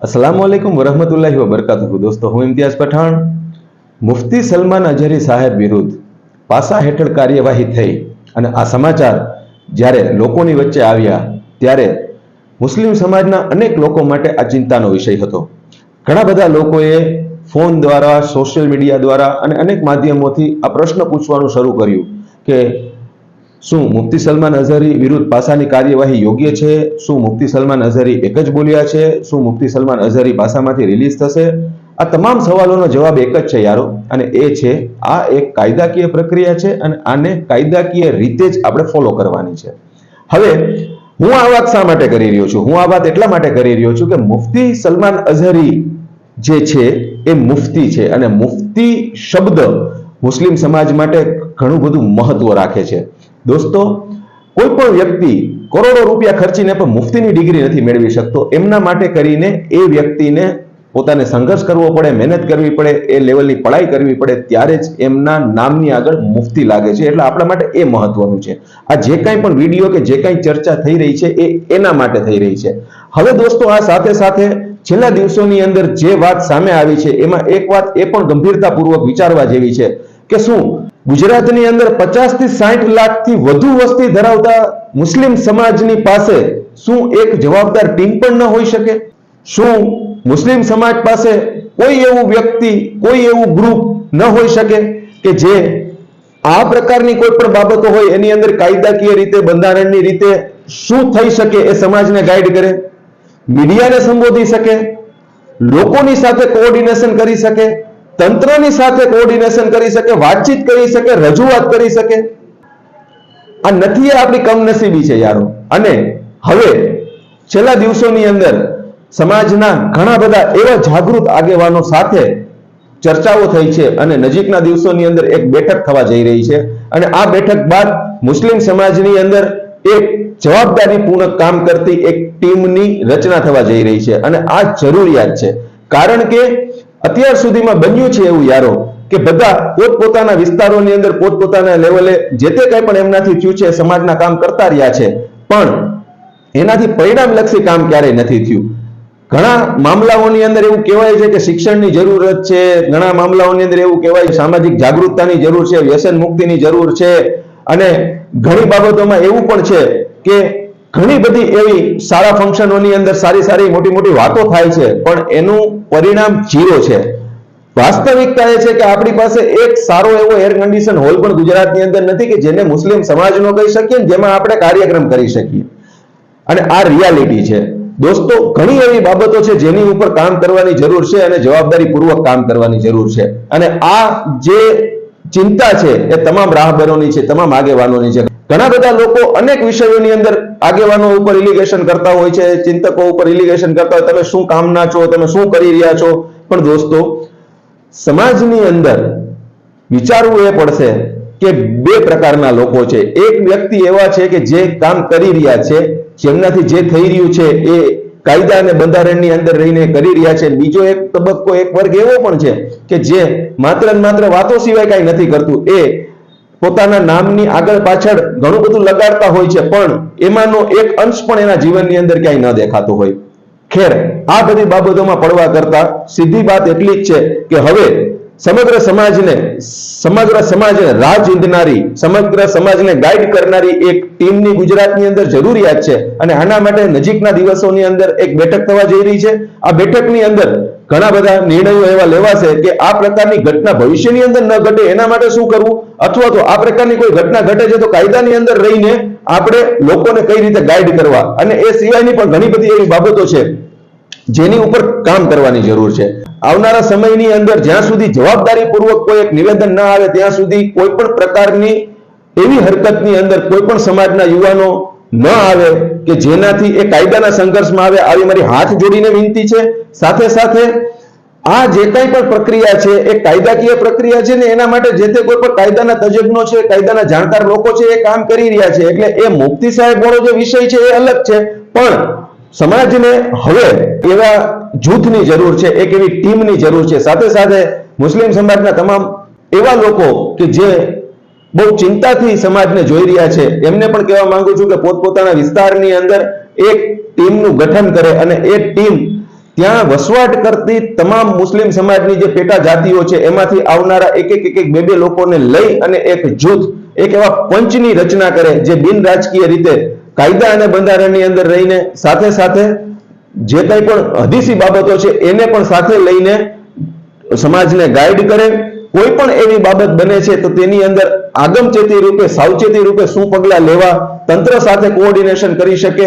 અસલામ વાલેકુમ વરહમતુલ્લાહી વબરકાતુહુ દોસ્તો, હું ઇમ્તિયાઝ પઠાણ. મુફ્તી સલમાન અઝહરી સાહેબ વિરુદ્ધ પાસા હેઠળ કાર્યવાહી થઈ અને આ સમાચાર જ્યારે લોકોની વચ્ચે આવ્યા ત્યારે મુસ્લિમ સમાજના અનેક લોકો માટે આ ચિંતાનો વિષય હતો. ઘણા બધા લોકોએ ફોન દ્વારા, સોશિયલ મીડિયા દ્વારા અને અનેક માધ્યમોથી આ પ્રશ્ન પૂછવાનું શરૂ કર્યું કે શું મુફ્તી સલમાન અઝહરી વિરુદ્ધ પાસાની કાર્યવાહી યોગ્ય છે? શું મુફ્તી સલમાન અઝહરી એક જ બોલ્યા છે? શું મુફ્તી સલમાન અઝહરી પાસામાંથી રિલીઝ થશે? આ તમામ સવાલોનો જવાબ એક જ છે યારો, અને એ છે, આ એક કાયદાકીય પ્રક્રિયા છે અને આને કાયદાકીય રીતે જ આપણે ફોલો કરવાની છે. હવે, હું આ વાત શા માટે કરી રહ્યો છું? હું આ વાત એટલા માટે કરી રહ્યો છું કે મુફ્તી સલમાન અઝહરી જે છે, એ મુફ્તી છે અને મુફ્તી શબ્દ મુસ્લિમ સમાજ માટે ઘણું બધું મહત્વ રાખે છે. દોસ્તો, કોઈ પણ વ્યક્તિ કરોડો રૂપિયા ખર્ચીને પણ મુફ્તીની ડિગ્રી નથી મેળવી શકતો, એમના માટે કરીને એ વ્યક્તિને પોતાને સંઘર્ષ કરવો પડે, મહેનત કરવી પડે, એ લેવલની પઢાઈ કરવી પડે, ત્યારે જ એમના નામની આગળ મુફ્તી લાગે છે. એટલે આપણા માટે એ મહત્વનું છે. આ જે કાંઈ પણ વીડિયો કે જે કાંઈ ચર્ચા થઈ રહી છે, એ એના માટે થઈ રહી છે. હવે દોસ્તો, આ સાથે સાથે છેલ્લા દિવસોની અંદર જે વાત સામે આવી છે, એમાં એક વાત એ પણ ગંભીરતાપૂર્વક વિચારવા જેવી છે કે શું ગુજરાતની અંદર પચાસથી સાઠ લાખથી વધુ વસ્તી ધરાવતા મુસ્લિમ સમાજની પાસે શું એક જવાબદાર ટીમ પણ ન હોઈ શકે? શું મુસ્લિમ સમાજ પાસે કોઈ એવું વ્યક્તિ, કોઈ એવું ગ્રુપ ન હોઈ શકે કે જે આ પ્રકારની કોઈ પણ બાબતો હોય એની અંદર કાયદાકીય રીતે, બંધારણની રીતે શું થઈ શકે એ સમાજને ગાઈડ કરે? મીડિયાને સંબોધી શકે? લોકોની સાથે કોઓર્ડિનેશન કરી શકે? તંત્રની સાથે કોઓર્ડિનેશન કરી શકે, વાતચીત કરી શકે, રજૂઆત કરી શકે. આ નથી આપણી કમનસીબી છે યારો. અને હવે છેલ્લા દિવસોની અંદર સમાજના ઘણા બધા એવા જાગૃત આગેવાનો સાથે ચર્ચાઓ થઈ છે અને નજીકના દિવસોની અંદર એક બેઠક થવા જઈ રહી છે. અને આ બેઠક બાદ મુસ્લિમ સમાજની અંદર એક જવાબદારીપૂર્ણ કામ કરતી એક ટીમની રચના થવા જઈ રહી છે. અને આ જરૂરિયાત છે. કારણ કે અત્યાર સુધીમાં બન્યું છે એવું યારો કે બધા પોતપોતાના વિસ્તારોની અંદર પોતપોતાના લેવલે જે તે કંઈ પણ એમનાથી થયું છે, સમાજના કામ કરતા રહ્યા છે. પણ એનાથી પરિણામલક્ષી કામ ક્યારેય નથી થયું. ઘણા મામલાઓની અંદર એવું કહેવાય છે કે શિક્ષણની જરૂરત છે, ઘણા મામલાઓની અંદર એવું કહેવાય સામાજિક જાગૃતતાની જરૂર છે, વ્યસન મુક્તિની જરૂર છે. અને ઘણી બાબતોમાં એવું પણ છે કે ઘણી બધી એવી સારા ફંક્શનોની અંદર સારી સારી મોટી મોટી વાતો થાય છે, પણ એનું પરિણામ જીરો છે. વાસ્તવિકતા એ છે કે આપણી પાસે એક સારો એવો એર કન્ડિશન હોલ પણ ગુજરાતની અંદર નથી કે જેને મુસ્લિમ સમાજનો કહી શકીએ જેમાં આપણે કાર્યક્રમ કરી શકીએ. અને આ રિયાલિટી છે. દોસ્તો, ઘણી એવી બાબતો છે જેની ઉપર કામ કરવાની જરૂર છે અને જવાબદારી પૂર્વક કામ કરવાની જરૂર છે. અને આ જે ચિંતા છે એ તમામ રાહબરોની છે, તમામ આગેવાનોની છે. ઘણા બધા લોકો અનેક વિષયોની અંદર આગેવાનો ઉપર ઇલિગેશન કરતા હોય છે, ચિંતકો ઉપર ઇલિગેશન કરતા હોય, તમે શું કામના છો, તમે શું કરી રહ્યા છો? પણ દોસ્તો, સમાજની અંદર વિચારવું એ પડશે કે બે પ્રકારના લોકો છે. એક વ્યક્તિ એવા છે કે જે કામ કરી રહ્યા છે, જેમનાથી જે થઈ રહ્યું છે એ કાયદા અને બંધારણની અંદર રહીને કરી રહ્યા છે. બીજો એક તબક્કો, એક વર્ગ એવો પણ છે કે જે માત્ર માત્ર વાતો સિવાય કાંઈ નથી કરતું, એ પોતાના નામની આગળ પાછળ ઘણું બધું લગાડતા હોય છે, પણ એમાંનો એક અંશ પણ એના જીવનની અંદર ક્યાંય ન દેખાતો હોય. ખેર, આ બધી બાબતોમાં પડવા કરતા સીધી વાત એટલી જ છે કે હવે સમગ્ર સમાજને સમગ્ર સમાજને રાહ ચીંધનારી સમગ્ર સમાજને ગાઈડ કરનારી એક ટીમની ગુજરાતની અંદર જરૂરિયાત છે. અને આના માટે નજીકના દિવસોની અંદર એક બેઠક થવા જઈ રહી છે. આ બેઠકની અંદર ઘણા બધા નિર્ણયો એવા લેવાશે કે આ પ્રકારની ઘટના ભવિષ્યની અંદર ન ઘટે, એના માટે શું કરવું? અથવા તો આ પ્રકારની કોઈ ઘટના ઘટે છે તો કાયદાની અંદર રહીને આપણે લોકોને કઈ રીતે ગાઈડ કરવા? અને એ સિવાયની પણ ઘણી બધી એવી બાબતો છે. જેની ઉપર કામ કરવાની જરૂર છે. આવનારા સમયની અંદર જ્યાં સુધી જવાબદારીપૂર્વક કોઈ એક નિવેદન ના આવે, ત્યાં સુધી કોઈ પણ પ્રકારની એવી હરકતની અંદર કોઈ પણ સમાજના યુવાનો ન આવે કે જેનાથી એ કાયદાના સંઘર્ષમાં આવે, આવી મારી હાથ જોડીને વિનંતી છે. સાથે સાથે આ જે કંઈ પણ પ્રક્રિયા છે, એ કાયદાકીય પ્રક્રિયા છે ને એના માટે જે તે કોઈ પણ કાયદાના તજજ્ઞો છે, કાયદાના જાણકાર લોકો છે, એ કામ કરી રહ્યા છે. એટલે એ મુક્તિ સાહેબ જે વિષય છે, એ અલગ છે. પણ સમાજને હવે એવા જૂથની જરૂર છે, એક એવી ટીમની જરૂર છે. સાથે સાથે મુસ્લિમ સમાજના તમામ એવા લોકો કે જે બહુ ચિંતાથી સમાજને જોઈ રહ્યા છે. એમને પણ કહેવા માંગુ છું કે પોતપોતાના વિસ્તારની અંદર એક ટીમનું ગઠન કરે અને એ ટીમ ત્યાં વસવાટ કરતી તમામ મુસ્લિમ સમાજની જે પેટા જાતિઓ છે, એમાંથી આવનારા એક એક એક બે બે લોકોને લઈ અને એક જૂથ, એક એવા પંચની રચના કરે જે બિન રાજકીય રીતે કાયદા અને બંધારણની અંદર રહીને સાથે સાથે જે કંઈ પણ હદીસી બાબતો છે, એને પણ સાથે લઈને સમાજને ગાઈડ કરે. કોઈ પણ એવી બાબત બને છે, તો તેની અંદર આગમચેતી રૂપે, સાવચેતી રૂપે શું પગલાં લેવા, તંત્ર સાથે કોઓર્ડિનેશન કરી શકે,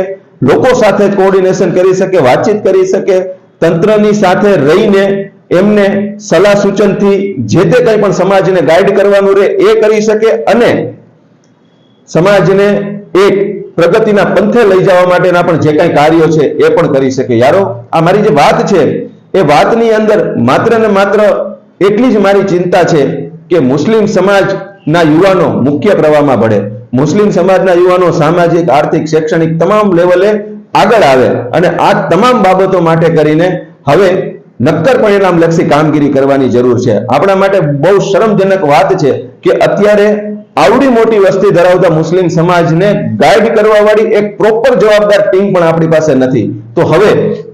લોકો સાથે કોઓર્ડિનેશન કરી શકે, વાતચીત કરી શકે, તંત્રની સાથે રહીને એમને સલાહ સૂચનથી જે તે કંઈ પણ સમાજને ગાઈડ કરવાનું રહે, એ કરી શકે અને સમાજને એક પ્રગતિના પંથે લઈ જવા માટેના પણ જે કાંઈ કાર્યો છે એ પણ કરી શકે. યારો, આ મારી જે વાત છે, એ વાતની અંદર માત્ર ને માત્ર એટલી જ મારી ચિંતા છે કે મુસ્લિમ સમાજના યુવાનો મુખ્ય પ્રવાહમાં ભળે. મુસ્લિમ સમાજના યુવાનો સામાજિક, આર્થિક, શૈક્ષણિક તમામ લેવલે આગળ આવે અને આ તમામ બાબતો માટે કરીને હવે નક્કર પરિણામલક્ષી કામગીરી કરવાની જરૂર છે. આપણા માટે બહુ શરમજનક વાત છે કે અત્યારે આવડી મોટી વસ્તી ધરાવતા મુસ્લિમ સમાજને ગાઈડ કરવા વાળી એક પ્રોપર જવાબદાર ટીમ પણ આપણી પાસે નથી. તો હવે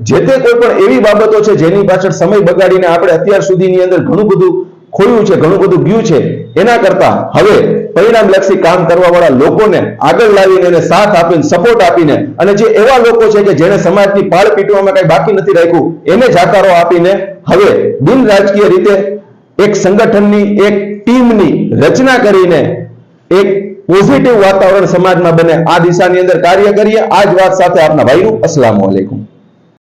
જે તે કોઈ પણ એવી બાબતો છે જેની પાછળ સમય બગાડીને આપણે અત્યાર સુધીની અંદર ઘણું બધું ખોયું છે, ઘણું બધું ગયું છે, એના કરતા હવે પરિણામલક્ષી કામ કરવા વાળા લોકોને આગળ લાવીને એને સાથ આપીને સપોર્ટ આપીને અને જે એવા લોકો છે કે જેને સમાજની પાળ પીટવામાં કઈ બાકી નથી રાખ્યું, એને જાકારો આપીને હવે બિન રાજકીય રીતે એક સંગઠનની એક ટીમની રચના કરીને એક પોઝિટિવ વાતાવરણ સમાજમાં બને. આ દિશાની અંદર કાર્ય કરીએ. આ જ વાત સાથે આપના ભાઈનું અસલામ વાલેકુમ